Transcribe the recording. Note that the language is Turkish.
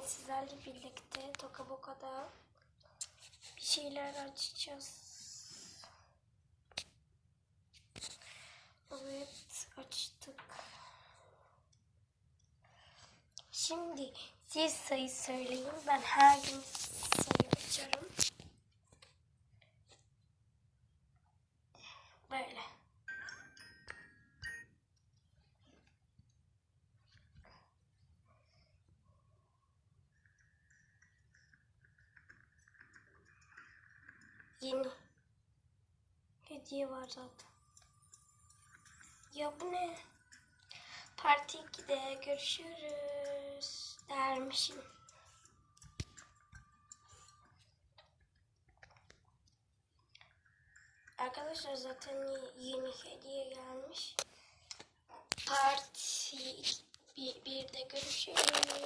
Bugün sizlerle birlikte Toka Boka'da bir şeyler açacağız. Evet açtık. Şimdi siz sayı söyleyin. Ben her gün sayı Yeni. Hediye var zaten. Ya bu ne? Parti 2'de görüşürüz dermişim. Arkadaşlar zaten yeni hediye gelmiş. Parti bir, bir de görüşürüz.